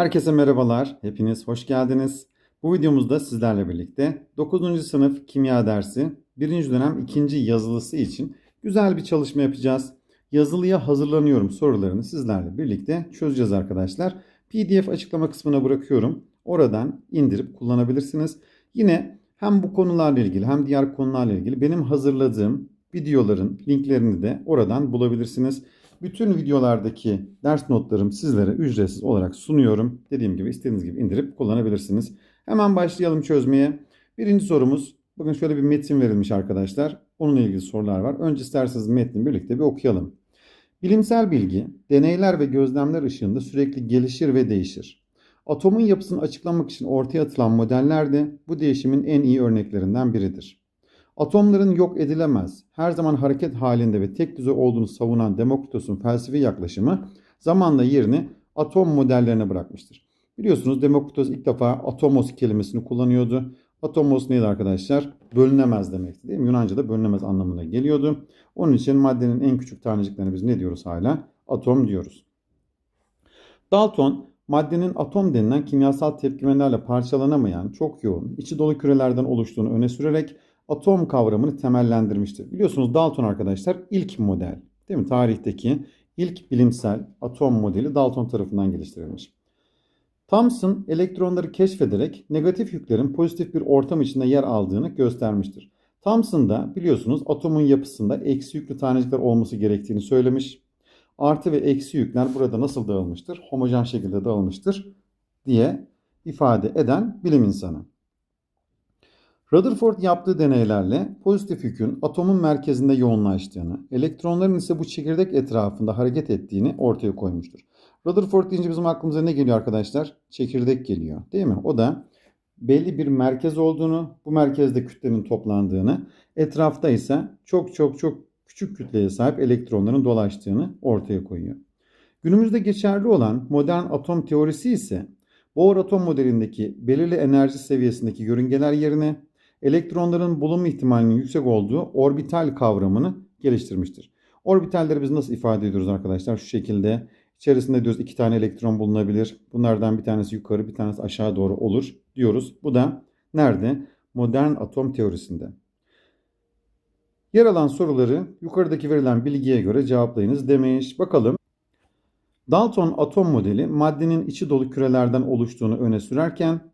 Herkese merhabalar. Hepiniz hoş geldiniz. Bu videomuzda sizlerle birlikte 9. sınıf kimya dersi 1. dönem 2. yazılısı için güzel bir çalışma yapacağız. Yazılıya hazırlanıyorum sorularını sizlerle birlikte çözeceğiz arkadaşlar. PDF açıklama kısmına bırakıyorum. Oradan indirip kullanabilirsiniz. Yine hem bu konularla ilgili hem diğer konularla ilgili benim hazırladığım videoların linklerini de oradan bulabilirsiniz. Bütün videolardaki ders notlarım sizlere ücretsiz olarak sunuyorum. Dediğim gibi istediğiniz gibi indirip kullanabilirsiniz. Hemen başlayalım çözmeye. Birinci sorumuz. Bakın şöyle bir metin verilmiş arkadaşlar. Onunla ilgili sorular var. Önce isterseniz metni birlikte bir okuyalım. Bilimsel bilgi, deneyler ve gözlemler ışığında sürekli gelişir ve değişir. Atomun yapısını açıklamak için ortaya atılan modeller de bu değişimin en iyi örneklerinden biridir. Atomların yok edilemez, her zaman hareket halinde ve tek düze olduğunu savunan Demokritos'un felsefi yaklaşımı zamanla yerini atom modellerine bırakmıştır. Biliyorsunuz Demokritos ilk defa atomos kelimesini kullanıyordu. Atomos neydi arkadaşlar? Bölünemez demekti değil mi? Yunanca'da bölünemez anlamına geliyordu. Onun için maddenin en küçük taneciklerine biz ne diyoruz hala? Atom diyoruz. Dalton maddenin atom denilen kimyasal tepkimelerle parçalanamayan, çok yoğun, içi dolu kürelerden oluştuğunu öne sürerek atom kavramını temellendirmiştir. Biliyorsunuz Dalton arkadaşlar ilk model, değil mi? Tarihteki ilk bilimsel atom modeli Dalton tarafından geliştirilmiş. Thomson elektronları keşfederek negatif yüklerin pozitif bir ortam içinde yer aldığını göstermiştir. Thomson da biliyorsunuz atomun yapısında eksi yüklü tanecikler olması gerektiğini söylemiş. Artı ve eksi yükler burada nasıl dağılmıştır? Homojen şekilde dağılmıştır diye ifade eden bilim insanı. Rutherford yaptığı deneylerle pozitif yükün atomun merkezinde yoğunlaştığını, elektronların ise bu çekirdek etrafında hareket ettiğini ortaya koymuştur. Rutherford deyince bizim aklımıza ne geliyor arkadaşlar? Çekirdek geliyor değil mi? O da belli bir merkez olduğunu, bu merkezde kütlenin toplandığını, etrafta ise çok çok çok küçük kütleye sahip elektronların dolaştığını ortaya koyuyor. Günümüzde geçerli olan modern atom teorisi ise Bohr atom modelindeki belirli enerji seviyesindeki yörüngeler yerine elektronların bulunma ihtimalinin yüksek olduğu orbital kavramını geliştirmiştir. Orbitalleri biz nasıl ifade ediyoruz arkadaşlar? Şu şekilde içerisinde diyoruz iki tane elektron bulunabilir. Bunlardan bir tanesi yukarı bir tanesi aşağı doğru olur diyoruz. Bu da nerede? Modern atom teorisinde. Yer alan soruları yukarıdaki verilen bilgiye göre cevaplayınız demiş. Bakalım. Dalton atom modeli maddenin içi dolu kürelerden oluştuğunu öne sürerken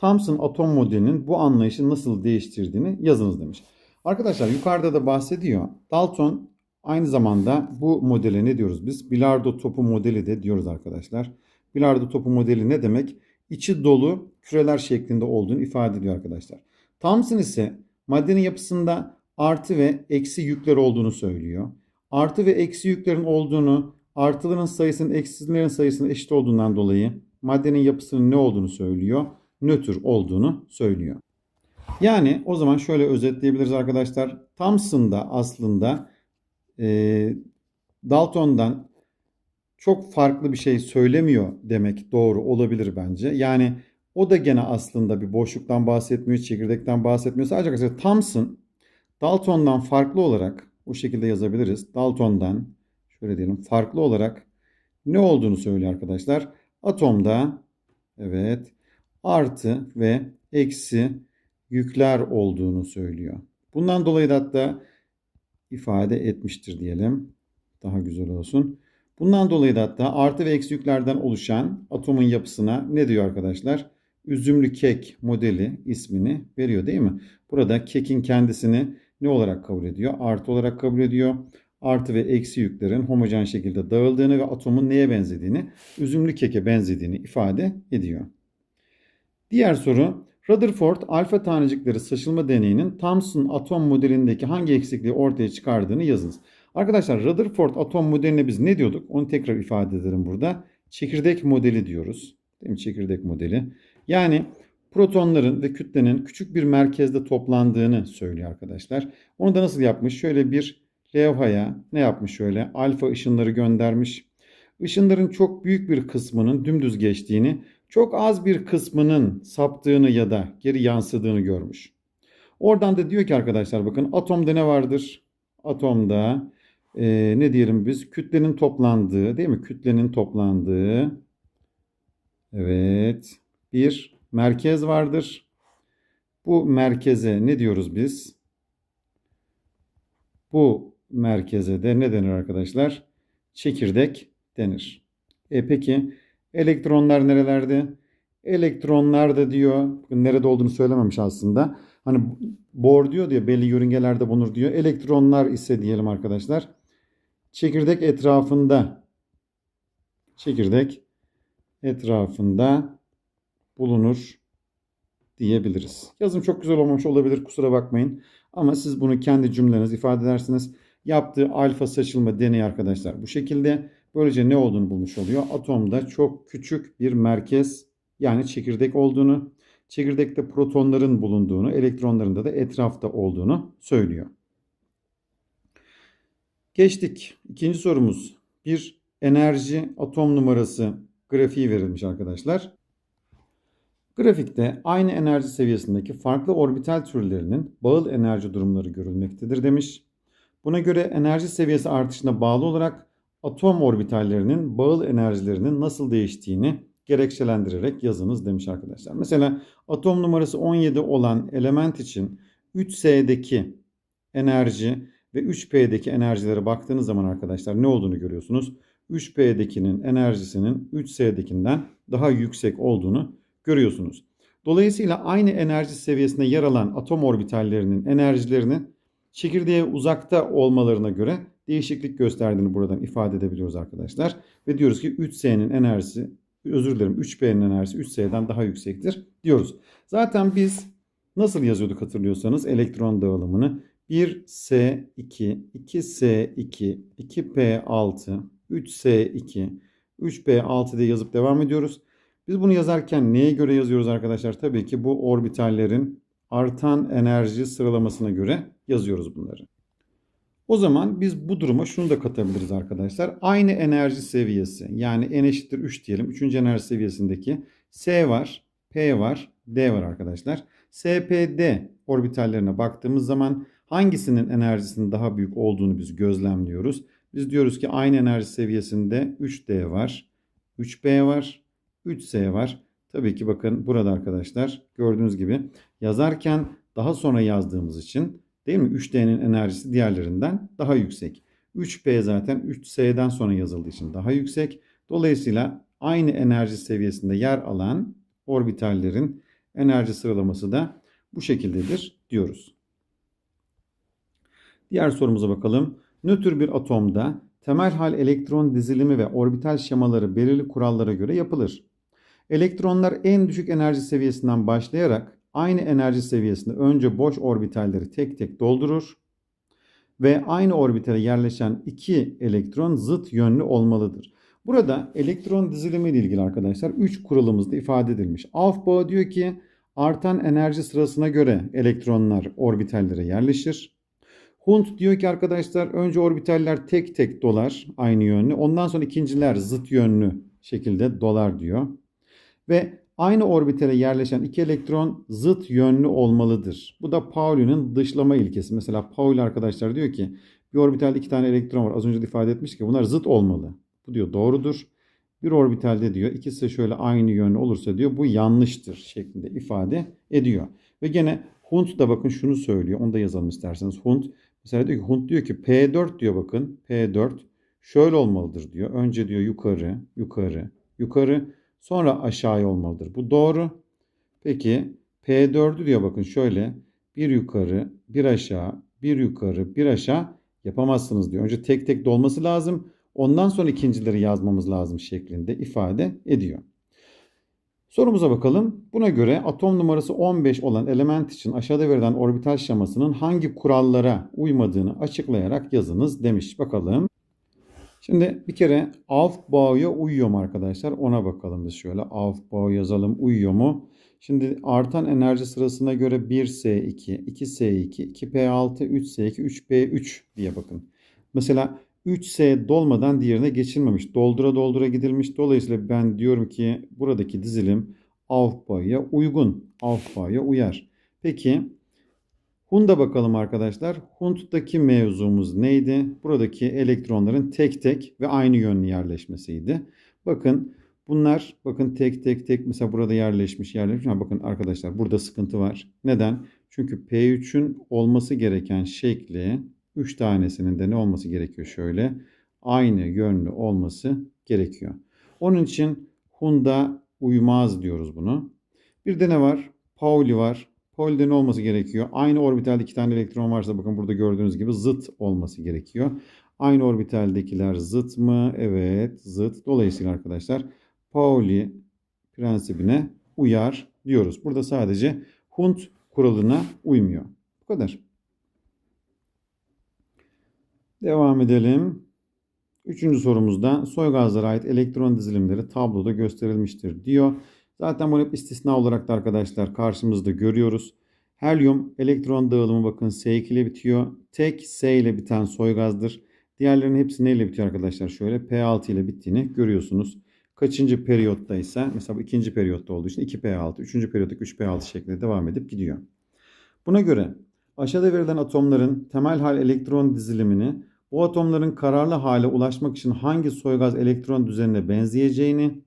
Thomson atom modelinin bu anlayışı nasıl değiştirdiğini yazınız demiş. Arkadaşlar yukarıda da bahsediyor. Dalton aynı zamanda bu modele ne diyoruz biz? Bilardo topu modeli de diyoruz arkadaşlar. Bilardo topu modeli ne demek? İçi dolu küreler şeklinde olduğunu ifade ediyor arkadaşlar. Thomson ise maddenin yapısında artı ve eksi yükler olduğunu söylüyor. Artı ve eksi yüklerin olduğunu, artıların sayısının eksilerin sayısının eşit olduğundan dolayı maddenin yapısının ne olduğunu söylüyor nötr olduğunu söylüyor. Yani o zaman şöyle özetleyebiliriz arkadaşlar. Thomson da aslında e, Dalton'dan çok farklı bir şey söylemiyor demek doğru olabilir bence. Yani o da gene aslında bir boşluktan bahsetmiyor, çekirdekten bahsetmiyor. Sadece arkadaşlar Thomson Dalton'dan farklı olarak bu şekilde yazabiliriz. Dalton'dan şöyle diyelim farklı olarak ne olduğunu söylüyor arkadaşlar. Atomda evet artı ve eksi yükler olduğunu söylüyor. Bundan dolayı da hatta ifade etmiştir diyelim. Daha güzel olsun. Bundan dolayı da hatta artı ve eksi yüklerden oluşan atomun yapısına ne diyor arkadaşlar? Üzümlü kek modeli ismini veriyor değil mi? Burada kekin kendisini ne olarak kabul ediyor? Artı olarak kabul ediyor. Artı ve eksi yüklerin homojen şekilde dağıldığını ve atomun neye benzediğini, üzümlü keke benzediğini ifade ediyor. Diğer soru Rutherford alfa tanecikleri saçılma deneyinin Thomson atom modelindeki hangi eksikliği ortaya çıkardığını yazınız. Arkadaşlar Rutherford atom modeline biz ne diyorduk? Onu tekrar ifade ederim burada. Çekirdek modeli diyoruz. Değil mi? Çekirdek modeli. Yani protonların ve kütlenin küçük bir merkezde toplandığını söylüyor arkadaşlar. Onu da nasıl yapmış? Şöyle bir levhaya ne yapmış şöyle? Alfa ışınları göndermiş. Işınların çok büyük bir kısmının dümdüz geçtiğini çok az bir kısmının saptığını ya da geri yansıdığını görmüş. Oradan da diyor ki arkadaşlar bakın atomda ne vardır? Atomda e, ne diyelim biz? Kütlenin toplandığı değil mi? Kütlenin toplandığı Evet. Bir merkez vardır. Bu merkeze ne diyoruz biz? Bu merkeze de ne denir arkadaşlar? Çekirdek denir. E peki elektronlar nerelerde? Elektronlar da diyor, nerede olduğunu söylememiş aslında. Hani bor diyor diye belli yörüngelerde bulunur diyor. Elektronlar ise diyelim arkadaşlar. Çekirdek etrafında çekirdek etrafında bulunur diyebiliriz. Yazım çok güzel olmamış olabilir kusura bakmayın. Ama siz bunu kendi cümleniz ifade edersiniz. Yaptığı alfa saçılma deneyi arkadaşlar bu şekilde. Böylece ne olduğunu bulmuş oluyor. Atomda çok küçük bir merkez yani çekirdek olduğunu, çekirdekte protonların bulunduğunu, elektronların da etrafta olduğunu söylüyor. Geçtik. İkinci sorumuz. Bir enerji atom numarası grafiği verilmiş arkadaşlar. Grafikte aynı enerji seviyesindeki farklı orbital türlerinin bağıl enerji durumları görülmektedir demiş. Buna göre enerji seviyesi artışına bağlı olarak atom orbitallerinin bağıl enerjilerinin nasıl değiştiğini gerekçelendirerek yazınız demiş arkadaşlar. Mesela atom numarası 17 olan element için 3S'deki enerji ve 3P'deki enerjilere baktığınız zaman arkadaşlar ne olduğunu görüyorsunuz. 3P'dekinin enerjisinin 3S'dekinden daha yüksek olduğunu görüyorsunuz. Dolayısıyla aynı enerji seviyesinde yer alan atom orbitallerinin enerjilerini çekirdeğe uzakta olmalarına göre değişiklik gösterdiğini buradan ifade edebiliyoruz arkadaşlar. Ve diyoruz ki 3S'nin enerjisi, özür dilerim 3P'nin enerjisi 3S'den daha yüksektir diyoruz. Zaten biz nasıl yazıyorduk hatırlıyorsanız elektron dağılımını 1S2, 2S2, 2P6, 3S2, 3P6 diye yazıp devam ediyoruz. Biz bunu yazarken neye göre yazıyoruz arkadaşlar? Tabii ki bu orbitallerin artan enerji sıralamasına göre yazıyoruz bunları. O zaman biz bu duruma şunu da katabiliriz arkadaşlar. Aynı enerji seviyesi yani n eşittir 3 diyelim. 3. enerji seviyesindeki S var, P var, D var arkadaşlar. SPD orbitallerine baktığımız zaman hangisinin enerjisinin daha büyük olduğunu biz gözlemliyoruz. Biz diyoruz ki aynı enerji seviyesinde 3D var, 3B var, 3S var. Tabii ki bakın burada arkadaşlar gördüğünüz gibi yazarken daha sonra yazdığımız için değil mi 3D'nin enerjisi diğerlerinden daha yüksek. 3P zaten 3S'den sonra yazıldığı için daha yüksek. Dolayısıyla aynı enerji seviyesinde yer alan orbitallerin enerji sıralaması da bu şekildedir diyoruz. Diğer sorumuza bakalım. Nötr bir atomda temel hal elektron dizilimi ve orbital şemaları belirli kurallara göre yapılır. Elektronlar en düşük enerji seviyesinden başlayarak aynı enerji seviyesinde önce boş orbitalleri tek tek doldurur ve aynı orbitale yerleşen iki elektron zıt yönlü olmalıdır. Burada elektron dizilimi ile ilgili arkadaşlar 3 kuralımızda ifade edilmiş. Aufbau diyor ki artan enerji sırasına göre elektronlar orbitallere yerleşir. Hund diyor ki arkadaşlar önce orbitaller tek tek dolar aynı yönlü. Ondan sonra ikinciler zıt yönlü şekilde dolar diyor. Ve aynı orbitale yerleşen iki elektron zıt yönlü olmalıdır. Bu da Pauli'nin dışlama ilkesi. Mesela Pauli arkadaşlar diyor ki bir orbitalde iki tane elektron var. Az önce de ifade etmiş ki bunlar zıt olmalı. Bu diyor doğrudur. Bir orbitalde diyor ikisi şöyle aynı yönlü olursa diyor bu yanlıştır şeklinde ifade ediyor. Ve gene Hund da bakın şunu söylüyor. Onu da yazalım isterseniz. Hund mesela diyor ki Hund diyor ki P4 diyor bakın. P4 şöyle olmalıdır diyor. Önce diyor yukarı, yukarı, yukarı sonra aşağıya olmalıdır. Bu doğru. Peki P4'ü diyor bakın şöyle bir yukarı, bir aşağı, bir yukarı, bir aşağı yapamazsınız diyor. Önce tek tek dolması lazım. Ondan sonra ikincileri yazmamız lazım şeklinde ifade ediyor. Sorumuza bakalım. Buna göre atom numarası 15 olan element için aşağıda verilen orbital şemasının hangi kurallara uymadığını açıklayarak yazınız demiş. Bakalım. Şimdi bir kere Aufbau'ya uyuyor mu arkadaşlar? Ona bakalım biz şöyle. Aufbau yazalım. Uyuyor mu? Şimdi artan enerji sırasına göre 1S2, 2S2, 2P6, 3S2, 3P3 diye bakın. Mesela 3S dolmadan diğerine geçilmemiş. Doldura doldura gidilmiş. Dolayısıyla ben diyorum ki buradaki dizilim Aufbau'ya uygun. Aufbau'ya uyar. Peki Hund'a bakalım arkadaşlar. Hund'daki mevzumuz neydi? Buradaki elektronların tek tek ve aynı yönlü yerleşmesiydi. Bakın Bunlar bakın tek tek tek mesela burada yerleşmiş yerleşmiş. Ha, bakın arkadaşlar burada sıkıntı var. Neden? Çünkü P3'ün olması gereken şekli 3 tanesinin de ne olması gerekiyor şöyle. Aynı yönlü olması gerekiyor. Onun için Hunda uymaz diyoruz bunu. Bir de ne var? Pauli var. Ne olması gerekiyor? Aynı orbitalde iki tane elektron varsa bakın burada gördüğünüz gibi zıt olması gerekiyor. Aynı orbitaldekiler zıt mı? Evet zıt. Dolayısıyla arkadaşlar Pauli prensibine uyar diyoruz. Burada sadece Hund kuralına uymuyor. Bu kadar. Devam edelim. Üçüncü sorumuzda soy gazlara ait elektron dizilimleri tabloda gösterilmiştir diyor. Zaten bunu hep istisna olarak da arkadaşlar karşımızda görüyoruz. Helyum elektron dağılımı bakın S2 ile bitiyor. Tek S ile biten soy gazdır. Diğerlerinin hepsi neyle bitiyor arkadaşlar? Şöyle P6 ile bittiğini görüyorsunuz. Kaçıncı periyotta ise mesela bu ikinci periyotta olduğu için 2P6, üçüncü periyotta 3P6 şeklinde devam edip gidiyor. Buna göre aşağıda verilen atomların temel hal elektron dizilimini bu atomların kararlı hale ulaşmak için hangi soygaz elektron düzenine benzeyeceğini,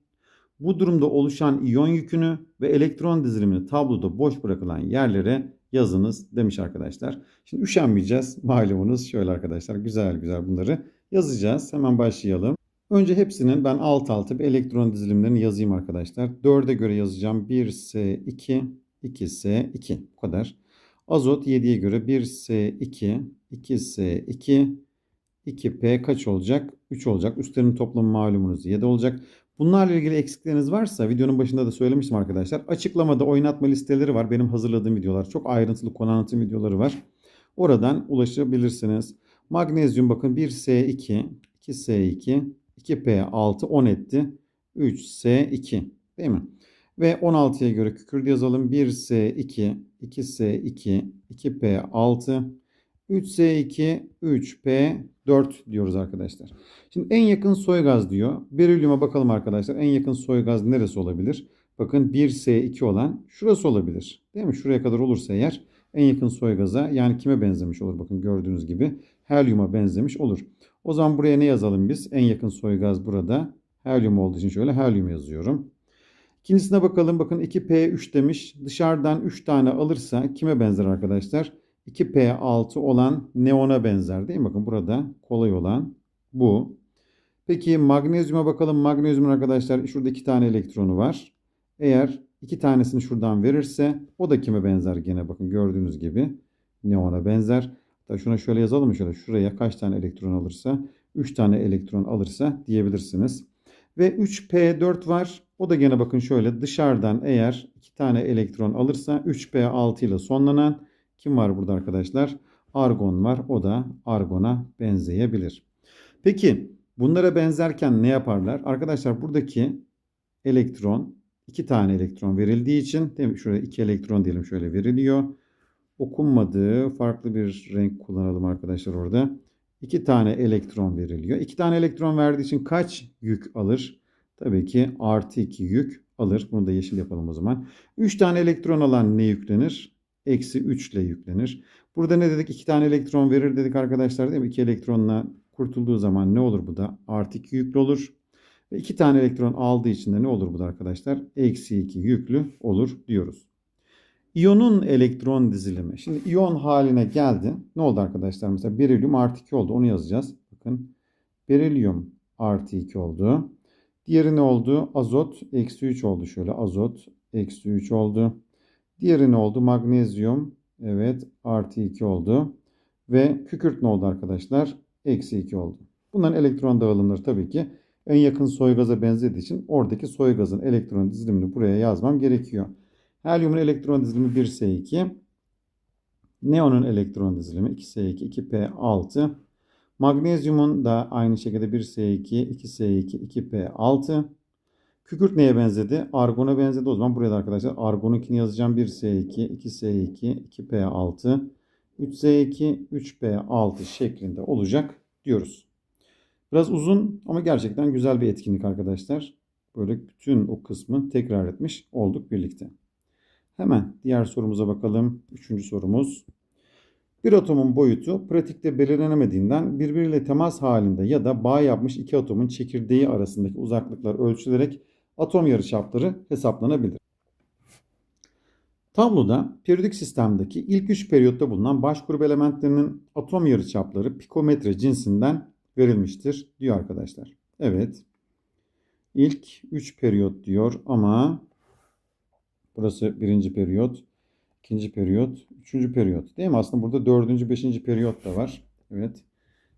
bu durumda oluşan iyon yükünü ve elektron dizilimini tabloda boş bırakılan yerlere yazınız demiş arkadaşlar. Şimdi üşenmeyeceğiz. Malumunuz şöyle arkadaşlar güzel güzel bunları yazacağız. Hemen başlayalım. Önce hepsinin ben alt alta bir elektron dizilimlerini yazayım arkadaşlar. 4'e göre yazacağım. 1S2, 2S2 bu kadar. Azot 7'ye göre 1S2, 2S2, 2P kaç olacak? 3 olacak. Üstlerinin toplamı malumunuz 7 olacak. Bunlarla ilgili eksikleriniz varsa videonun başında da söylemiştim arkadaşlar. Açıklamada oynatma listeleri var. Benim hazırladığım videolar. Çok ayrıntılı konu anlatım videoları var. Oradan ulaşabilirsiniz. Magnezyum bakın 1S2, 2S2, 2P6 10 etti. 3S2 değil mi? Ve 16'ya göre kükürt yazalım. 1S2, 2S2, 2P6, 3S2, 3P4 diyoruz arkadaşlar. Şimdi en yakın soy gaz diyor. Berilyuma bakalım arkadaşlar. En yakın soy gaz neresi olabilir? Bakın 1S2 olan şurası olabilir. Değil mi? Şuraya kadar olursa eğer en yakın soy gaza yani kime benzemiş olur? Bakın gördüğünüz gibi helyuma benzemiş olur. O zaman buraya ne yazalım biz? En yakın soy gaz burada. Helyum olduğu için şöyle helyum yazıyorum. İkincisine bakalım. Bakın 2P3 demiş. Dışarıdan 3 tane alırsa kime benzer arkadaşlar? 2P6 olan neona benzer değil mi? Bakın burada kolay olan bu. Peki magnezyuma bakalım. Magnezyumun arkadaşlar şurada 2 tane elektronu var. Eğer 2 tanesini şuradan verirse o da kime benzer gene bakın gördüğünüz gibi neona benzer. Hatta şuna şöyle yazalım şöyle şuraya kaç tane elektron alırsa 3 tane elektron alırsa diyebilirsiniz. Ve 3P4 var. O da gene bakın şöyle dışarıdan eğer 2 tane elektron alırsa 3P6 ile sonlanan kim var burada arkadaşlar? Argon var. O da argona benzeyebilir. Peki bunlara benzerken ne yaparlar? Arkadaşlar buradaki elektron iki tane elektron verildiği için değil mi? Şuraya iki elektron diyelim şöyle veriliyor. Okunmadığı farklı bir renk kullanalım arkadaşlar orada. İki tane elektron veriliyor. İki tane elektron verdiği için kaç yük alır? Tabii ki artı iki yük alır. Bunu da yeşil yapalım o zaman. Üç tane elektron alan ne yüklenir? Eksi 3 ile yüklenir. Burada ne dedik? İki tane elektron verir dedik arkadaşlar değil mi? İki elektronla kurtulduğu zaman ne olur bu da? Artı 2 yüklü olur. Ve iki tane elektron aldığı için de ne olur bu da arkadaşlar? Eksi 2 yüklü olur diyoruz. İyonun elektron dizilimi. Şimdi iyon haline geldi. Ne oldu arkadaşlar? Mesela berilyum artı 2 oldu. Onu yazacağız. Bakın berilyum artı 2 oldu. Diğeri ne oldu? Azot eksi 3 oldu. Şöyle azot eksi 3 oldu. Diğeri ne oldu? Magnezyum. Evet artı 2 oldu. Ve kükürt ne oldu arkadaşlar? Eksi 2 oldu. Bunların elektron dağılımları tabii ki en yakın soy gaza benzediği için oradaki soy gazın elektron dizilimini buraya yazmam gerekiyor. Helyumun elektron dizilimi 1S2. Neonun elektron dizilimi 2S2, 2P6. Magnezyumun da aynı şekilde 1S2, 2S2, 2P6. Kükürt neye benzedi? Argon'a benzedi. O zaman buraya da arkadaşlar argonunkini yazacağım. 1S2, 2S2, 2P6, 3S2, 3P6 şeklinde olacak diyoruz. Biraz uzun ama gerçekten güzel bir etkinlik arkadaşlar. Böyle bütün o kısmı tekrar etmiş olduk birlikte. Hemen diğer sorumuza bakalım. Üçüncü sorumuz. Bir atomun boyutu pratikte belirlenemediğinden birbiriyle temas halinde ya da bağ yapmış iki atomun çekirdeği arasındaki uzaklıklar ölçülerek atom yarıçapları hesaplanabilir. Tabloda periyodik sistemdeki ilk 3 periyotta bulunan baş grup elementlerinin atom yarıçapları pikometre cinsinden verilmiştir diyor arkadaşlar. Evet. İlk 3 periyot diyor ama burası birinci periyot, ikinci periyot, üçüncü periyot. Değil mi? Aslında burada dördüncü, beşinci periyot da var. Evet.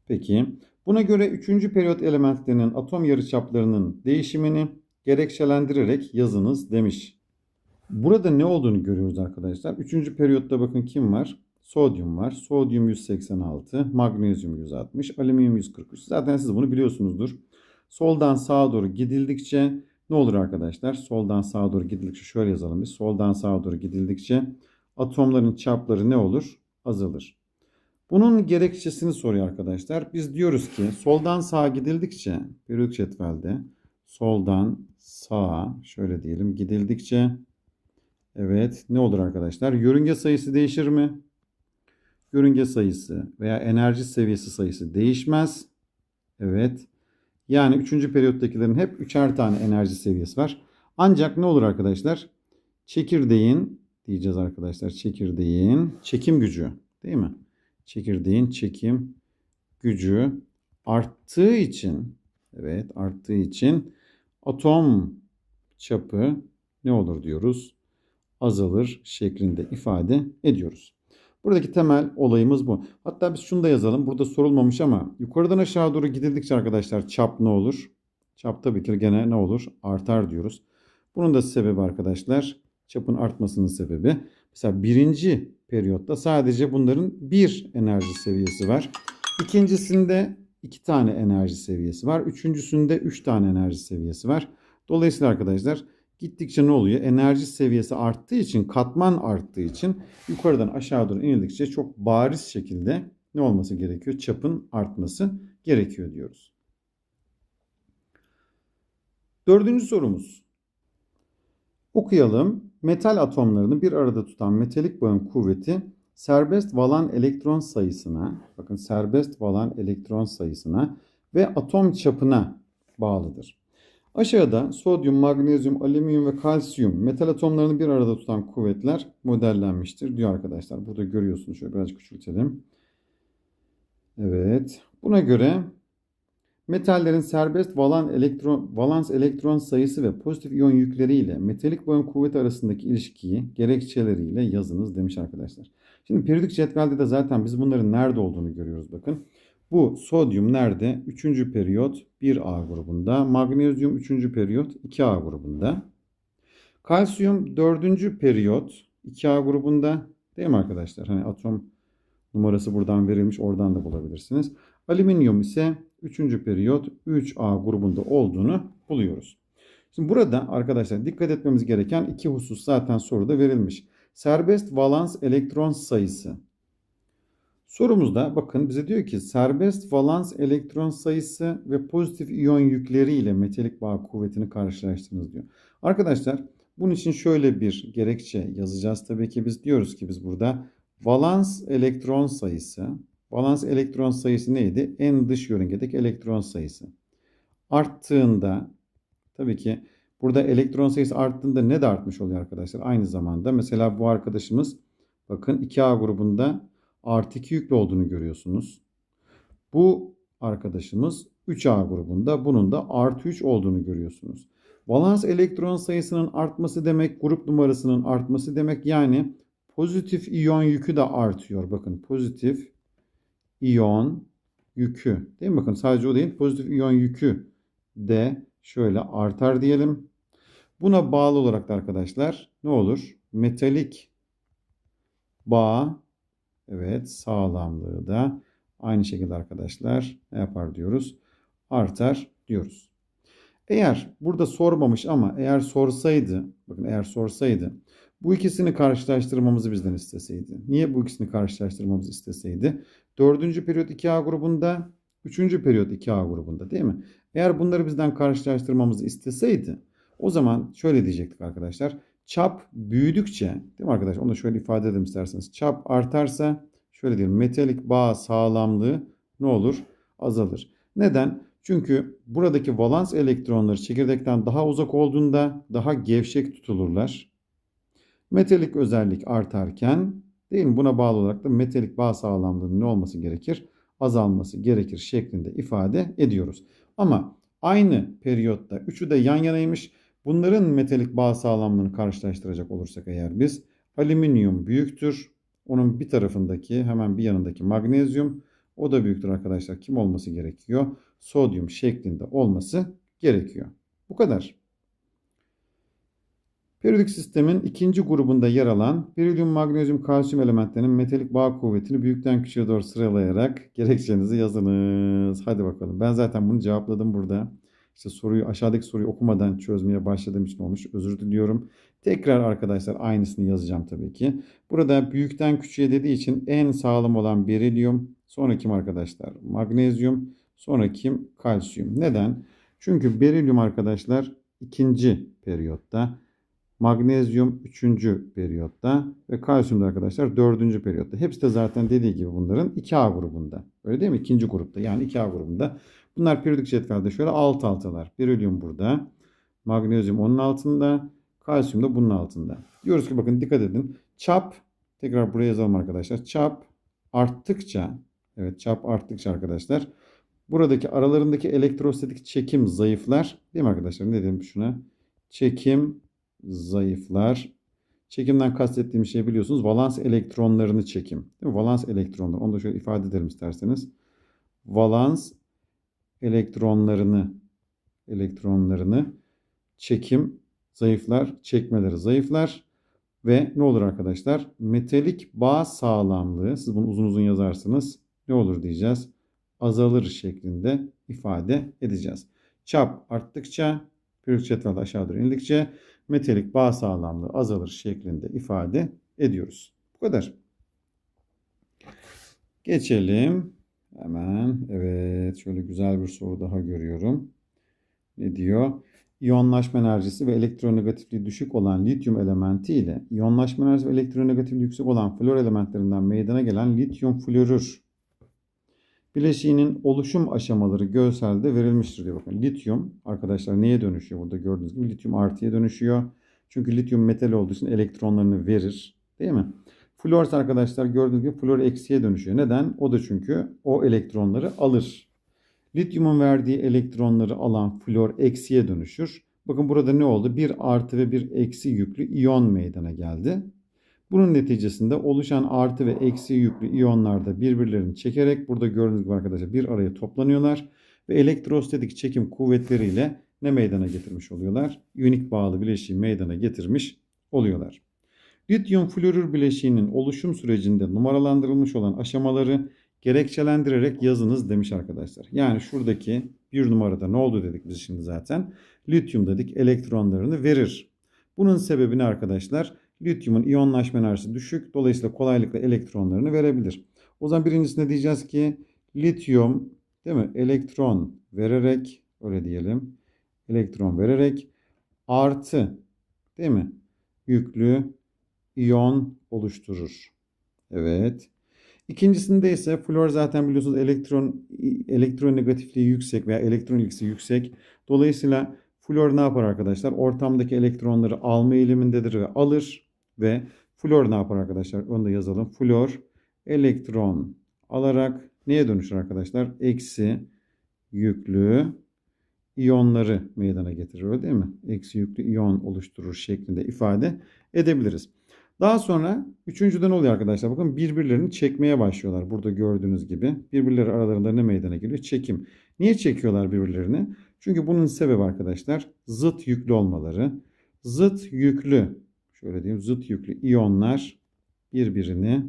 Peki. Buna göre üçüncü periyot elementlerinin atom yarıçaplarının değişimini gerekçelendirerek yazınız demiş. Burada ne olduğunu görüyoruz arkadaşlar. Üçüncü periyotta bakın kim var? Sodyum var. Sodyum 186, magnezyum 160, alüminyum 143. Zaten siz bunu biliyorsunuzdur. Soldan sağa doğru gidildikçe ne olur arkadaşlar? Soldan sağa doğru gidildikçe şöyle yazalım biz. Soldan sağa doğru gidildikçe atomların çapları ne olur? Azalır. Bunun gerekçesini soruyor arkadaşlar. Biz diyoruz ki soldan sağa gidildikçe periyodik cetvelde soldan sağa şöyle diyelim gidildikçe evet ne olur arkadaşlar? Yörünge sayısı değişir mi? Yörünge sayısı veya enerji seviyesi sayısı değişmez. Evet. Yani 3. periyottakilerin hep üçer tane enerji seviyesi var. Ancak ne olur arkadaşlar? Çekirdeğin diyeceğiz arkadaşlar. Çekirdeğin çekim gücü değil mi? Çekirdeğin çekim gücü arttığı için evet arttığı için atom çapı ne olur diyoruz? Azalır şeklinde ifade ediyoruz. Buradaki temel olayımız bu. Hatta biz şunu da yazalım. Burada sorulmamış ama yukarıdan aşağı doğru gidildikçe arkadaşlar çap ne olur? Çap tabii ki gene ne olur? Artar diyoruz. Bunun da sebebi arkadaşlar çapın artmasının sebebi. Mesela birinci periyotta sadece bunların bir enerji seviyesi var. İkincisinde iki tane enerji seviyesi var. Üçüncüsünde üç tane enerji seviyesi var. Dolayısıyla arkadaşlar gittikçe ne oluyor? Enerji seviyesi arttığı için, katman arttığı için yukarıdan aşağı doğru inildikçe çok bariz şekilde ne olması gerekiyor? Çapın artması gerekiyor diyoruz. Dördüncü sorumuz. Okuyalım. Metal atomlarını bir arada tutan metalik bağın kuvveti serbest valan elektron sayısına, bakın serbest valan elektron sayısına ve atom çapına bağlıdır. Aşağıda sodyum, magnezyum, alüminyum ve kalsiyum metal atomlarını bir arada tutan kuvvetler modellenmiştir diyor arkadaşlar. Burada görüyorsunuz. Şöyle biraz küçültelim. Evet. Buna göre metallerin serbest valan elektron, valans elektron sayısı ve pozitif iyon yükleriyle metalik bağın kuvveti arasındaki ilişkiyi gerekçeleriyle yazınız demiş arkadaşlar. Şimdi periyodik cetvelde de zaten biz bunların nerede olduğunu görüyoruz bakın. Bu sodyum nerede? 3. periyot 1A grubunda. Magnezyum 3. periyot 2A grubunda. Kalsiyum 4. periyot 2A grubunda. Değil mi arkadaşlar? Hani atom numarası buradan verilmiş. Oradan da bulabilirsiniz. Alüminyum ise 3. periyot 3A grubunda olduğunu buluyoruz. Şimdi burada arkadaşlar dikkat etmemiz gereken iki husus zaten soruda verilmiş. Serbest valans elektron sayısı. Sorumuzda bakın bize diyor ki serbest valans elektron sayısı ve pozitif iyon yükleri ile metalik bağ kuvvetini karşılaştırınız diyor. Arkadaşlar bunun için şöyle bir gerekçe yazacağız. Tabii ki biz diyoruz ki biz burada valans elektron sayısı. Valans elektron sayısı neydi? En dış yörüngedeki elektron sayısı. Arttığında tabii ki burada elektron sayısı arttığında ne de artmış oluyor arkadaşlar? Aynı zamanda mesela bu arkadaşımız bakın 2A grubunda artı 2 yüklü olduğunu görüyorsunuz. Bu arkadaşımız 3A grubunda bunun da artı 3 olduğunu görüyorsunuz. Valans elektron sayısının artması demek grup numarasının artması demek yani pozitif iyon yükü de artıyor. Bakın pozitif iyon yükü değil mi? Bakın sadece o değil pozitif iyon yükü de şöyle artar diyelim. Buna bağlı olarak da arkadaşlar ne olur? Metalik bağ Evet sağlamlığı da aynı şekilde arkadaşlar ne yapar diyoruz? Artar diyoruz. Eğer burada sormamış ama eğer sorsaydı, bakın eğer sorsaydı bu ikisini karşılaştırmamızı bizden isteseydi. Niye bu ikisini karşılaştırmamızı isteseydi? Dördüncü periyot 2A grubunda, üçüncü periyot 2A grubunda değil mi? Eğer bunları bizden karşılaştırmamızı isteseydi o zaman şöyle diyecektik arkadaşlar. Çap büyüdükçe, değil mi arkadaşlar? Onu da şöyle ifade edelim isterseniz. Çap artarsa şöyle diyelim metalik bağ sağlamlığı ne olur? Azalır. Neden? Çünkü buradaki valans elektronları çekirdekten daha uzak olduğunda daha gevşek tutulurlar. Metalik özellik artarken değil mi? Buna bağlı olarak da metalik bağ sağlamlığının ne olması gerekir? Azalması gerekir şeklinde ifade ediyoruz. Ama aynı periyotta üçü de yan yanaymış. Bunların metalik bağ sağlamlığını karşılaştıracak olursak eğer biz alüminyum büyüktür. Onun bir tarafındaki hemen bir yanındaki magnezyum o da büyüktür arkadaşlar. Kim olması gerekiyor? Sodyum şeklinde olması gerekiyor. Bu kadar. Periyodik sistemin ikinci grubunda yer alan berilyum, magnezyum, kalsiyum elementlerinin metalik bağ kuvvetini büyükten küçüğe doğru sıralayarak gerekçenizi yazınız. Hadi bakalım. Ben zaten bunu cevapladım burada. İşte soruyu aşağıdaki soruyu okumadan çözmeye başladığım için olmuş. Özür diliyorum. Tekrar arkadaşlar aynısını yazacağım tabii ki. Burada büyükten küçüğe dediği için en sağlam olan berilyum, sonra kim arkadaşlar? Magnezyum, sonra kim? Kalsiyum. Neden? Çünkü berilyum arkadaşlar ikinci periyotta, magnezyum üçüncü periyotta ve kalsiyum da arkadaşlar dördüncü periyotta. Hepsi de zaten dediği gibi bunların 2A grubunda. Öyle değil mi? İkinci grupta yani 2A grubunda. Bunlar periyodik cetvelde şöyle alt altalar. Berilyum burada. Magnezyum onun altında. Kalsiyum da bunun altında. Diyoruz ki bakın dikkat edin. Çap tekrar buraya yazalım arkadaşlar. Çap arttıkça evet çap arttıkça arkadaşlar buradaki aralarındaki elektrostatik çekim zayıflar. Değil mi arkadaşlar? Ne dedim şuna? Çekim zayıflar. Çekimden kastettiğim şey biliyorsunuz valans elektronlarını çekim. Değil mi? Valans elektronları. Onu da şöyle ifade edelim isterseniz. Valans elektronlarını elektronlarını çekim zayıflar, çekmeleri zayıflar ve ne olur arkadaşlar? Metalik bağ sağlamlığı, siz bunu uzun uzun yazarsınız. Ne olur diyeceğiz? Azalır şeklinde ifade edeceğiz. Çap arttıkça, periyodik cetvelde aşağı doğru indikçe metalik bağ sağlamlığı azalır şeklinde ifade ediyoruz. Bu kadar. Geçelim. Hemen evet şöyle güzel bir soru daha görüyorum. Ne diyor? İyonlaşma enerjisi ve elektronegatifliği düşük olan lityum elementi ile iyonlaşma enerjisi ve elektronegatifliği yüksek olan flor elementlerinden meydana gelen lityum florür bileşiğinin oluşum aşamaları görselde verilmiştir diyor. Bakın lityum arkadaşlar neye dönüşüyor? Burada gördüğünüz gibi lityum artıya dönüşüyor. Çünkü lityum metal olduğu için elektronlarını verir. Değil mi? Flor arkadaşlar gördüğünüz gibi flor eksiye dönüşüyor. Neden? O da çünkü o elektronları alır. Lityumun verdiği elektronları alan flor eksiye dönüşür. Bakın burada ne oldu? Bir artı ve bir eksi yüklü iyon meydana geldi. Bunun neticesinde oluşan artı ve eksi yüklü iyonlar da birbirlerini çekerek burada gördüğünüz gibi arkadaşlar bir araya toplanıyorlar. Ve elektrostatik çekim kuvvetleriyle ne meydana getirmiş oluyorlar? Ünik bağlı bileşiği meydana getirmiş oluyorlar. Lityum florür bileşiğinin oluşum sürecinde numaralandırılmış olan aşamaları gerekçelendirerek yazınız demiş arkadaşlar. Yani şuradaki bir numarada ne oldu dedik biz şimdi zaten. Lityum dedik elektronlarını verir. Bunun sebebi ne arkadaşlar? Lityumun iyonlaşma enerjisi düşük. Dolayısıyla kolaylıkla elektronlarını verebilir. O zaman birincisinde diyeceğiz ki lityum değil mi? Elektron vererek öyle diyelim. Elektron vererek artı değil mi? Yüklü iyon oluşturur. Evet. İkincisinde ise flor zaten biliyorsunuz elektron elektronegatifliği yüksek veya elektron ilgisi yüksek. Dolayısıyla flor ne yapar arkadaşlar? Ortamdaki elektronları alma eğilimindedir ve alır ve flor ne yapar arkadaşlar? Onu da yazalım. Flor elektron alarak neye dönüşür arkadaşlar? Eksi yüklü iyonları meydana getirir öyle değil mi? Eksi yüklü iyon oluşturur şeklinde ifade edebiliriz. Daha sonra üçüncüden oluyor arkadaşlar. Bakın birbirlerini çekmeye başlıyorlar. Burada gördüğünüz gibi. Birbirleri aralarında ne meydana geliyor? Çekim. Niye çekiyorlar birbirlerini? Çünkü bunun sebebi arkadaşlar zıt yüklü olmaları. Zıt yüklü, şöyle diyeyim zıt yüklü iyonlar birbirini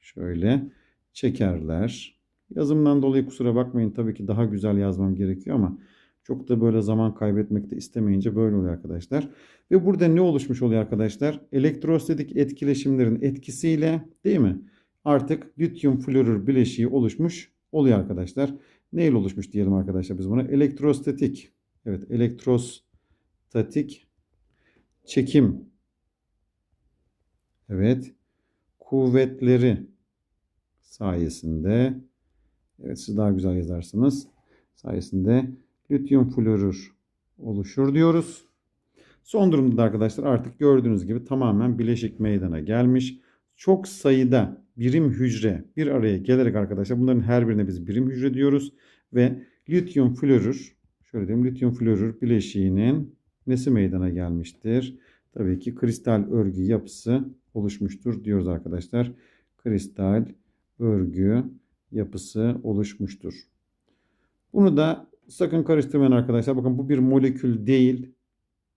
şöyle çekerler. Yazımdan dolayı kusura bakmayın tabii ki daha güzel yazmam gerekiyor ama çok da böyle zaman kaybetmek de istemeyince böyle oluyor arkadaşlar. Ve burada ne oluşmuş oluyor arkadaşlar? Elektrostatik etkileşimlerin etkisiyle değil mi? Artık lityum florür bileşiği oluşmuş oluyor arkadaşlar. Neyle oluşmuş diyelim arkadaşlar biz buna? Elektrostatik. Evet elektrostatik çekim. Evet. Kuvvetleri sayesinde evet siz daha güzel yazarsınız sayesinde lityum florür oluşur diyoruz. Son durumda da arkadaşlar artık gördüğünüz gibi tamamen bileşik meydana gelmiş. Çok sayıda birim hücre bir araya gelerek arkadaşlar bunların her birine biz birim hücre diyoruz. Ve lityum florür şöyle diyeyim lityum florür bileşiğinin nesi meydana gelmiştir? Tabii ki kristal örgü yapısı oluşmuştur diyoruz arkadaşlar. Kristal örgü yapısı oluşmuştur. Bunu da sakın karıştırmayın arkadaşlar. Bakın bu bir molekül değil.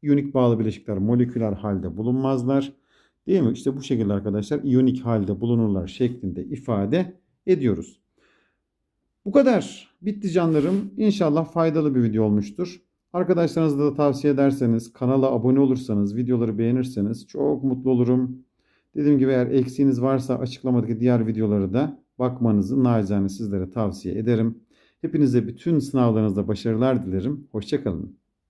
İyonik bağlı bileşikler moleküler halde bulunmazlar. Değil mi? İşte bu şekilde arkadaşlar iyonik halde bulunurlar şeklinde ifade ediyoruz. Bu kadar. Bitti canlarım. İnşallah faydalı bir video olmuştur. Arkadaşlarınızla da tavsiye ederseniz, kanala abone olursanız, videoları beğenirseniz çok mutlu olurum. Dediğim gibi eğer eksiğiniz varsa açıklamadaki diğer videoları da bakmanızı nacizane sizlere tavsiye ederim. Hepinize bütün sınavlarınızda başarılar dilerim. Hoşçakalın.